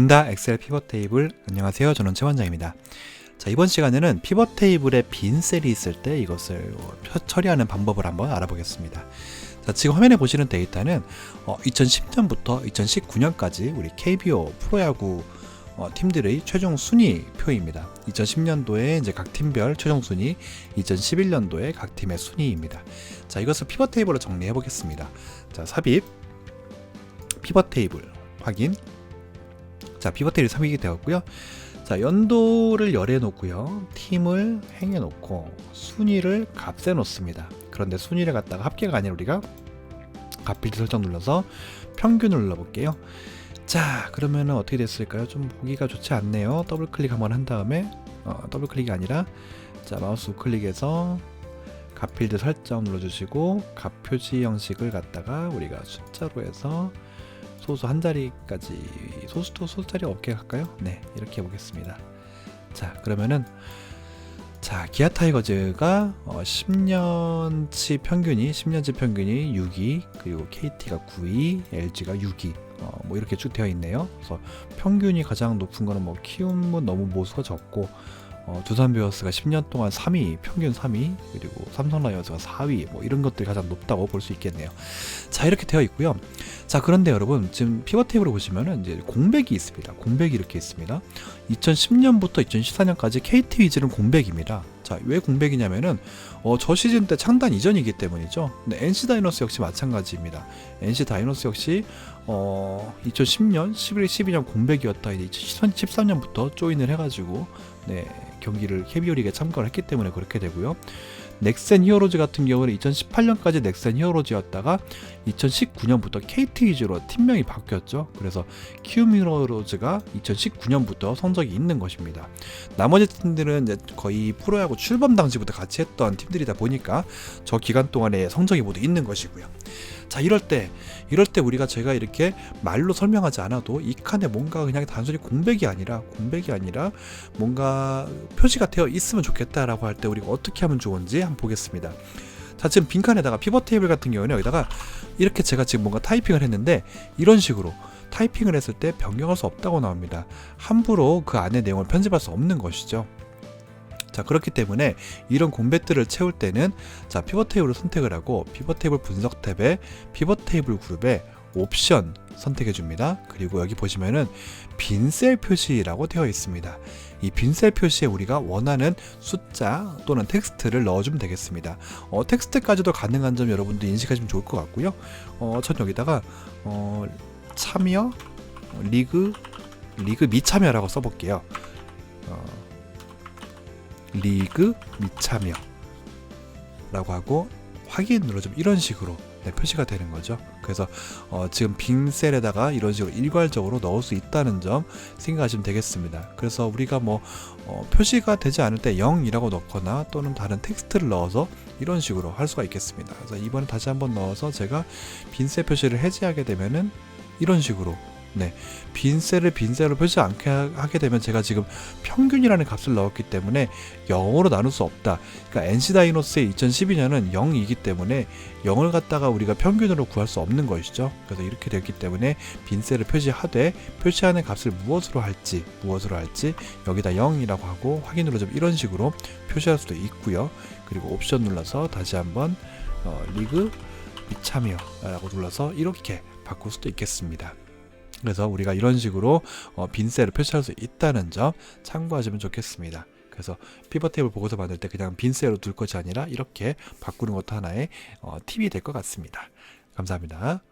른다. 엑셀 피벗 테이블. 안녕하세요. 저는 최원장입니다. 자 이번 시간에는 피벗 테이블에 빈 셀이 있을 때 이것을 펴- 처리하는 방법을 한번 알아보겠습니다. 자 지금 화면에 보시는 데이터는 어, 2010년부터 2019년까지 우리 KBO 프로야구 어, 팀들의 최종 순위 표입니다. 2010년도에 이제 각 팀별 최종 순위 2011년도에 각 팀의 순위입니다. 자 이것을 피벗 테이블로 정리해 보겠습니다. 자 삽입 피벗 테이블 확인 자, 피벗테일이 3이 되었고요. 자, 연도를 열해 놓고요. 팀을 행해 놓고 순위를 값에 놓습니다. 그런데 순위를 갖다가 합계가 아니라 우리가 값필드 설정 눌러서 평균을 눌러 볼게요. 자, 그러면은 어떻게 됐을까요? 좀 보기가 좋지 않네요. 더블 클릭 한번 한 다음에 어, 더블 클릭이 아니라 자, 마우스 우클릭해서 값필드 설정 눌러 주시고 값 표지 형식을 갖다가 우리가 숫자로 해서 소수 한 자리까지 소수도 소수 자리 없게 할까요? 네 이렇게 해보겠습니다 자 그러면은 자 기아 타이거즈가 어, 10년치 평균이 10년치 평균이 6위 그리고 KT가 9위 LG가 6위 어, 뭐 이렇게 쭉 되어 있네요 그래서 평균이 가장 높은 거는 뭐 키움은 너무 모수가 적고 어, 두산 베어스가 10년 동안 3위 평균 3위 그리고 삼성 라이온즈가 4위 뭐 이런 것들이 가장 높다고 볼 수 있겠네요 자 이렇게 되어 있고요 자 그런데 여러분 지금 피벗 테이블을 보시면은 이제 공백이 있습니다. 공백이 이렇게 있습니다. 2010년부터 2014년까지 KT 위즈는 공백입니다. 자 왜 공백이냐면은 어, 저 시즌 때 창단 이전이기 때문이죠. 근데 NC 다이노스 역시 마찬가지입니다. NC 다이노스 역시 어, 2010년, 11, 12년 공백이었다 이제 2013년부터 조인을 해가지고 네 경기를 KBO 리그에 참가를 했기 때문에 그렇게 되고요. 넥센 히어로즈 같은 경우는 2018년까지 넥센 히어로즈였다가 2019년부터 KT 위주로 팀명이 바뀌었죠. 그래서 키움 히어로즈가 2019년부터 성적이 있는 것입니다. 나머지 팀들은 이제 거의 프로야구 출범 당시부터 같이 했던 팀 들이다 보니까 저 기간 동안에 성적이 모두 있는 것이고요. 자 이럴 때 이럴 때 우리가 제가 이렇게 말로 설명하지 않아도 이 칸에 뭔가 그냥 단순히 공백이 아니라 공백이 아니라 뭔가 표시가 되어 있으면 좋겠다라고 할 때 우리가 어떻게 하면 좋은지 한번 보겠습니다. 자 지금 빈칸에다가 피벗 테이블 같은 경우는 여기다가 이렇게 제가 지금 뭔가 타이핑을 했는데 이런 식으로 타이핑을 했을 때 변경할 수 없다고 나옵니다. 함부로 그 안에 내용을 편집할 수 없는 것이죠. 자 그렇기 때문에 이런 공백들을 채울 때는 자 피벗 테이블을 선택을 하고 피벗 테이블 분석 탭에 피벗 테이블 그룹에 옵션 선택해 줍니다. 그리고 여기 보시면은 빈 셀 표시라고 되어 있습니다. 이 빈 셀 표시에 우리가 원하는 숫자 또는 텍스트를 넣어주면 되겠습니다. 어, 텍스트까지도 가능한 점 여러분도 인식하시면 좋을 것 같고요. 어, 전 여기다가 어, 참여 리그 리그 미참여라고 써볼게요. 어, 리그 미참여 라고 하고 확인 눌러주면 이런 식으로 네, 표시가 되는 거죠. 그래서 어, 지금 빈 셀에다가 이런 식으로 일괄적으로 넣을 수 있다는 점 생각하시면 되겠습니다. 그래서 우리가 뭐 어, 표시가 되지 않을 때 0이라고 넣거나 또는 다른 텍스트를 넣어서 이런 식으로 할 수가 있겠습니다. 그래서 이번에 다시 한번 넣어서 제가 빈 셀 표시를 해제하게 되면은 이런 식으로 네, 빈 셀을 빈 셀로 표시 않게 하- 하게 되면 제가 지금 평균이라는 값을 넣었기 때문에 0으로 나눌 수 없다. 그러니까 NC 다이노스의 2012년은 0이기 때문에 0을 갖다가 우리가 평균으로 구할 수 없는 것이죠. 그래서 이렇게 됐기 때문에 빈 셀을 표시하되 표시하는 값을 무엇으로 할지 무엇으로 할지 여기다 0이라고 하고 확인 눌러주면 이런 식으로 표시할 수도 있고요. 그리고 옵션 눌러서 다시 한번 어, 리그 미참여라고 눌러서 이렇게 바꿀 수도 있겠습니다. 그래서 우리가 이런 식으로 어, 빈셀을 표시할 수 있다는 점 참고하시면 좋겠습니다. 그래서 피벗 테이블 보고서 만들 때 그냥 빈셀로 둘 것이 아니라 이렇게 바꾸는 것도 하나의 어, 팁이 될 것 같습니다. 감사합니다.